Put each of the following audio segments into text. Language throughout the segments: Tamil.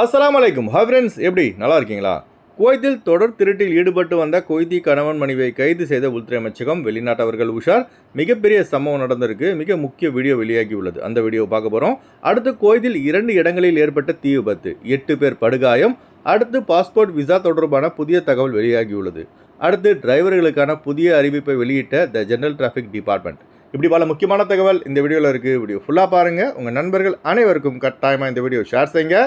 அஸ்லாம் வலைக்கும் ஹாய் ஃப்ரெண்ட்ஸ் எப்படி? நல்லா இருக்கீங்களா? குவைத்தில் தொடர் திருட்டில் ஈடுபட்டு வந்த கொய்தி கணவன் மனைவியை கைது செய்த உள்துறை அமைச்சகம் வெளிநாட்டவர்கள் உஷார் மிகப்பெரிய சம்பவம் நடந்திருக்கு. மிக முக்கிய வீடியோ வெளியாகி உள்ளது அந்த வீடியோ பார்க்க போகிறோம் அடுத்து குவைத்தில் இரண்டு இடங்களில் ஏற்பட்ட தீ விபத்து. எட்டு பேர் படுகாயம். அடுத்து பாஸ்போர்ட் விசா தொடர்பான புதிய தகவல் வெளியாகியுள்ளது. அடுத்து டிரைவர்களுக்கான புதிய அறிவிப்பை வெளியிட்ட த ஜெனரல் டிராஃபிக் டிபார்ட்மெண்ட் இப்படி பல முக்கியமான தகவல் இந்த வீடியோவில் இருக்குது வீடியோ ஃபுல்லாக பாருங்கள் உங்கள் நண்பர்கள் அனைவருக்கும் கட்டாயமாக இந்த வீடியோ ஷேர் செய்யுங்க.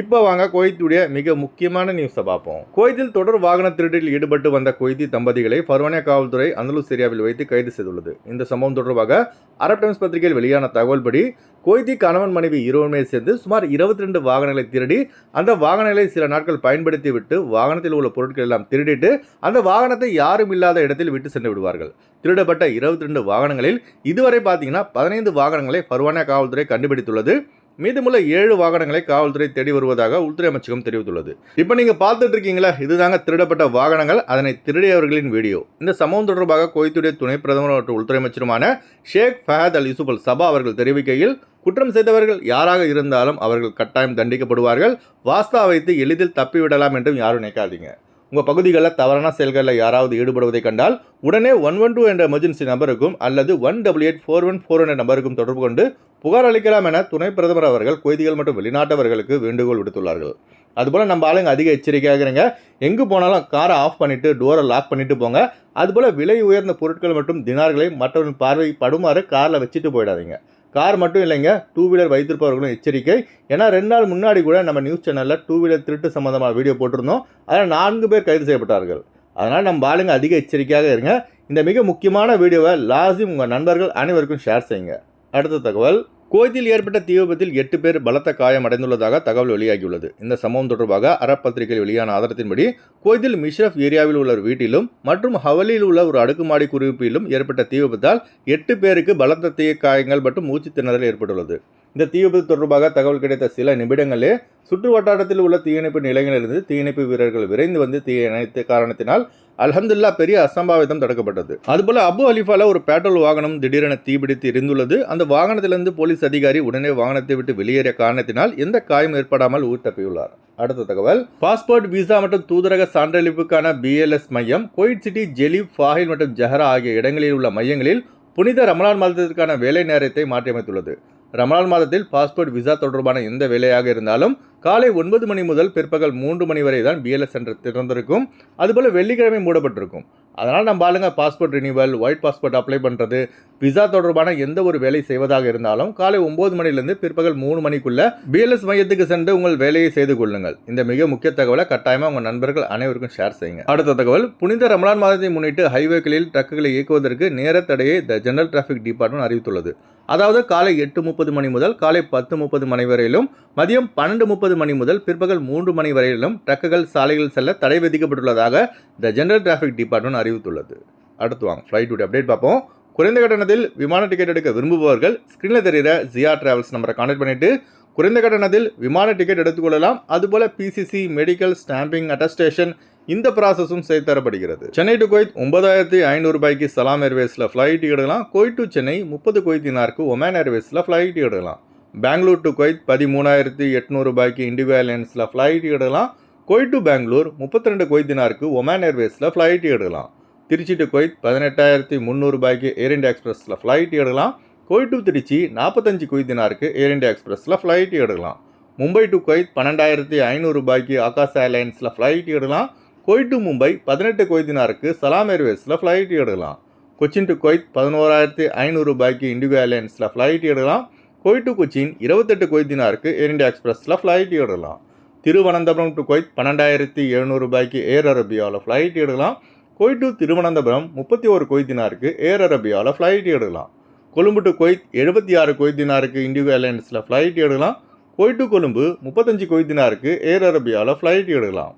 இப்போ வாங்க குவைத்துடைய மிக முக்கியமான நியூஸை பார்ப்போம். குவைத்தில் தொடர் வாகன திருட்டில் ஈடுபட்டு வந்த குவைத்தி தம்பதிகளை பர்வானியா காவல்துறை அந்தலூர் ஏரியாவில் வைத்து கைது செய்துள்ளது. இந்த சம்பவம் தொடர்பாக அரப் டைம்ஸ் பத்திரிகையில் வெளியான தகவல்படி குவைத்தி கணவன் மனைவி இருவருமே சேர்ந்து சுமார் இருபத்தி ரெண்டு வாகனங்களை திருடி அந்த வாகனங்களை சில நாட்கள் பயன்படுத்தி விட்டு வாகனத்தில் உள்ள பொருட்கள் எல்லாம் திருடிட்டு அந்த வாகனத்தை யாரும் இல்லாத இடத்தில் விட்டு சென்று விடுவார்கள். திருடப்பட்ட இருபத்தி ரெண்டு வாகனங்களில் இதுவரை பார்த்தீங்கன்னா பதினைந்து வாகனங்களை பர்வானியா காவல்துறை கண்டுபிடித்துள்ளது. மீதமுள்ள ஏழு வாகனங்களை காவல்துறை தேடி வருவதாக உள்துறை அமைச்சகம் தெரிவித்துள்ளது. இப்போ நீங்கள் பார்த்துட்டு இருக்கீங்களா? இதுதாங்க திருடப்பட்ட வாகனங்கள். அதனை திருடியவர்களின் வீடியோ. இந்த சம்பவம் தொடர்பாக கோயத்துடைய துணை பிரதமர் மற்றும் உள்துறை அமைச்சருமான ஷேக் ஃபஹத் அல் யூசுப் அல் சபா அவர்கள் தெரிவிக்கையில் குற்றம் செய்தவர்கள் யாராக இருந்தாலும் அவர்கள் கட்டாயம் தண்டிக்கப்படுவார்கள். வாஸ்தா வைத்து எளிதில் தப்பிவிடலாம் என்றும் யாரும் நினைக்காதீங்க. உங்கள் பகுதிகளில் தவறான செயல்களில் யாராவது ஈடுபடுவதை கண்டால் உடனே ஒன் ஒன் டூ என்ற எமர்ஜென்சி நம்பருக்கும் அல்லது one double eight four one four என்ற நம்பருக்கும் தொடர்பு கொண்டு புகார் அளிக்கலாம் என துணை பிரதமர் அவர்கள் குவைதிகள் மற்றும் வெளிநாட்டவர்களுக்கு வேண்டுகோள் விடுத்துள்ளார்கள். அதுபோல் நம்ம ஆளுங்க அதிக எச்சரிக்கையாக இருங்க எங்கே போனாலும் காரை ஆஃப் பண்ணிவிட்டு டோரை லாக் பண்ணிட்டு போங்க. அதுபோல் விலை உயர்ந்த பொருட்கள் மற்றும் தினார்களை மற்றவர்கள் பார்வை படுமாறு காரில் வச்சுட்டு போயிடாதீங்க. கார் மட்டும் இல்லைங்க டூ வீலர் வைத்திருப்பவர்களும் எச்சரிக்கை. ஏன்னா ரெண்டு நாள் முன்னாடி கூட நம்ம நியூஸ் சேனலில் டூ வீலர் திருட்டு சம்மந்தமாக வீடியோ போட்டிருந்தோம். அதில் நான்கு பேர் கைது செய்யப்பட்டார்கள். அதனால் நம்ம ஆளுங்க அதிக எச்சரிக்கையாக இருங்க. இந்த மிக முக்கியமான வீடியோவை லாசிம் உங்கள் நண்பர்கள் அனைவருக்கும் ஷேர் செய்யுங்க. அடுத்த தகவல். கோயத்தில் ஏற்பட்ட தீ விபத்தில் எட்டு பேர் பலத்த காயம் அடைந்துள்ளதாக தகவல் வெளியாகியுள்ளது. இந்த சம்பவம் தொடர்பாக அரப் பத்திரிகையில் வெளியான ஆதாரத்தின்படி கோயத்தில் மிஷ்ரஃப் ஏரியாவில் உள்ள ஒரு வீட்டிலும் மற்றும் ஹவலியில் உள்ள ஒரு அடுக்குமாடி குடியிருப்பிலும் ஏற்பட்ட தீ விபத்தால் எட்டு பேருக்கு பலத்த தீ காயங்கள் மற்றும் மூச்சு திணறல் ஏற்பட்டுள்ளது. இந்த தீ விபத்து தொடர்பாக தகவல் கிடைத்த சில நிமிடங்களே சுற்று வட்டாரத்தில் உள்ள தீயணைப்பு நிலையங்களிலிருந்து தீயணைப்பு வீரர்கள் விரைந்து வந்து தீயை அணைத்த காரணத்தினால் அலமதுல்லா பெரிய அசம்பாவிதம் தடுக்கப்பட்டது. அதுபோல அபு அலிஃபால ஒரு பெட்ரோல் வாகனம் திடீரென தீபிடித்து எரிந்துள்ளது. அந்த வாகனத்திலிருந்து போலீஸ் அதிகாரி உடனே வாகனத்தை விட்டு வெளியேறிய காரணத்தினால் எந்த காயம் ஏற்படாமல் உயிர் தப்பியுள்ளார். அடுத்த தகவல் பாஸ்போர்ட் விசா மற்றும் தூதரக சான்றளிப்புக்கான பிஎல்எஸ் மையம் கோயிட் சிட்டி ஜெலி ஃபாஹில் மற்றும் ஜஹரா ஆகிய இடங்களில் உள்ள மையங்களில் புனித ரமலான் மாதத்திற்கான வேலை நேரத்தை மாற்றியமைத்துள்ளது. ரமலான் மாதத்தில் பாஸ்போர்ட் விசா தொடர்பான எந்த வேலையாக இருந்தாலும் காலை ஒன்பது மணி முதல் பிற்பகல் மூன்று மணி வரை தான் பிஎல்எஸ் சென்டர் திறந்திருக்கும். அதுபோல் வெள்ளிக்கிழமை மூடப்பட்டிருக்கும். அதனால் நம்ம ஆளுங்க passport renewal white passport apply பண்ணுறது விசா தொடர்பான எந்த ஒரு வேலை செய்வதாக இருந்தாலும் காலை ஒம்பது மணிலேருந்து பிற்பகல் மூணு மணிக்குள்ள பிஎல்எஸ் மையத்துக்கு சென்று உங்கள் வேலையை செய்து கொள்ளுங்கள். இந்த மிக முக்கிய தகவலை கட்டாயமாக உங்கள் நண்பர்கள் அனைவருக்கும் ஷேர் செய்யுங்க. அடுத்த தகவல் புனித ரமலான் மாதத்தை முன்னிட்டு ஹைவேக்களில் ட்ரக்குகளை இயக்குவதற்கு நேர தடையை த ஜெனரல் டிராஃபிக் டிபார்ட்மெண்ட் அறிவித்துள்ளது. அதாவது காலை எட்டு முப்பது மணி முதல் காலை பத்து முப்பது மணி வரையிலும் மதியம் பன்னெண்டு முப்பது மணி முதல் பிற்பகல் மூன்று மணி வரையிலும் ட்ரக்குகள் சாலைகள் செல்ல தடை விதிக்கப்பட்டுள்ளதாக த ஜெனரல் டிராஃபிக் டிபார்ட்மெண்ட் அறிவித்துள்ளது. அடுத்து வாங்க ஃப்ளைட் அப்டேட் பார்ப்போம். குறைந்த கட்டணத்தில் விமான டிக்கெட் எடுக்க விரும்புபவர்கள் ஸ்க்ரீனில் தெரிகிற ஜியா டிராவல்ஸ் நம்பரை கான்டாக்ட் பண்ணிவிட்டு குறைந்த கட்டணத்தில் விமான டிக்கெட் எடுத்துக்கொள்ளலாம் அதுபோல் பிசிசி மெடிக்கல் ஸ்டாம்பிங் அட்டஸ்டேஷன் இந்த ப்ராசஸும் செய்து தரப்படுகிறது. சென்னை டு குவைத் ஒன்பதாயிரத்தி ஐநூறு ரூபாய்க்கு சலாம் ஏர்வேஸில் ஃப்ளைட் எடுக்கலாம். குவைத் டு சென்னை முப்பது குவைத் தினாருக்கு ஒமேன் ஏர்வேஸில் ஃப்ளைட் எடுக்கலாம். பெங்களூர் டு குவைத் பதிமூணாயிரத்தி எட்நூறு ரூபாய்க்கு இண்டிகோ ஏர்லைன்ஸில் ஃப்ளைட் எடுக்கலாம். குவைத் டு பெங்களூர் முப்பத்தி ரெண்டு குவைத் தினாருக்கு ஒமேன் ஏர்வேஸில் ஃப்ளைட் எடுக்கலாம். திருச்சி டு குவைத் பதினெட்டாயிரத்தி முந்நூறு ரூபாய்க்கு ஏர் இண்டியா எக்ஸ்பிரஸில் ஃப்ளைட் எடுக்கலாம். குவைத் டு திருச்சி நாற்பத்தஞ்சு குவைத் தினாருக்கு ஏர் இண்டியா எக்ஸ்பிரஸில் ஃப்ளைட் எடுக்கலாம். மும்பை டு குவைத் பன்னெண்டாயிரத்தி ஐநூறு ரூபாய்க்கு ஆகாஷ் ஏர்லைன்ஸில் ஃப்ளைட் எடுக்கலாம். குவைத் டு மும்பை பதினெட்டு கொய்தினாருக்கு சலாம் ஏர்வேஸில் ஃப்ளைட் எடுக்கலாம். கொச்சின் டு கொய்த் பதினோராயிரத்தி ஐநூறு ரூபாய்க்கு இண்டிகோ ஏர்லைன்ஸில் ஃப்ளைட் எடுக்கலாம். குவைத் டு கொச்சின் இருபத்தெட்டு கொய்தினாருக்கு ஏர் இண்டியா எக்ஸ்பிரஸில் ஃப்ளைட் எடுக்கலாம். திருவனந்தபுரம் டு கொய்த் பன்னெண்டாயிரத்தி எழுநூறு ரூபாய்க்கு ஏர் அரபியாவில் ஃப்ளைட் எடுக்கலாம். குவைத் டு திருவனந்தபுரம் முப்பத்தி ஒரு கொய்தினாருக்கு ஏர் அரபியாவில் ஃப்ளைட் எடுக்கலாம். கொழும்பு டு கொய்த் எழுபத்தி ஆறு கொய்தினாருக்கு இண்டிகோ ஏர்லைன்ஸில் ஃப்ளைட் எடுக்கலாம். கொய்டு டு கொழும்பு முப்பத்தஞ்சு கொய்தினாருக்கு ஏர் அரபியாவில் ஃப்ளைட் எடுக்கலாம்.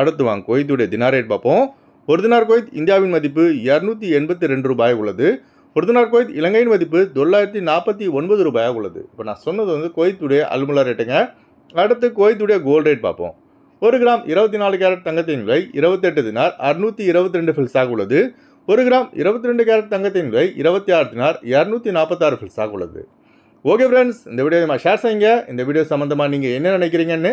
அடுத்து வாங்க குவைத்துடைய தினார் ரேட் பார்ப்போம். ஒரு தினார் குவைத் இந்தியாவின் மதிப்பு இரநூத்தி எண்பத்தி ரெண்டு ரூபாய் உள்ளது. ஒரு தினார் குவைத் இலங்கையின் மதிப்பு தொள்ளாயிரத்தி நாற்பத்தி ஒன்பது ரூபாயாக உள்ளது. இப்போ நான் சொன்னது வந்து குவைத்துடைய அல்முலா ரேட்டுங்க அடுத்து குவைத்துடைய கோல்டு ரேட் பார்ப்போம். ஒரு கிராம் இருபத்தி நாலு கேரட் தங்கத்தின் விலை இருபத்தெட்டு தினார் அறுநூற்றி இருபத்தி ரெண்டு ஃபில்ஸாக உள்ளது. ஒரு கிராம் இருபத்தி ரெண்டு கேரட் தங்கத்தின் விலை இருபத்தி ஆறு தினார் இரநூத்தி நாற்பத்தாறு ஃபில்ஸாக உள்ளது. ஓகே ஃப்ரெண்ட்ஸ் இந்த வீடியோ நம்ம ஷேர் செய்யுங்க. இந்த வீடியோ சம்மந்தமாக நீங்கள் என்ன நினைக்கிறீங்கன்னு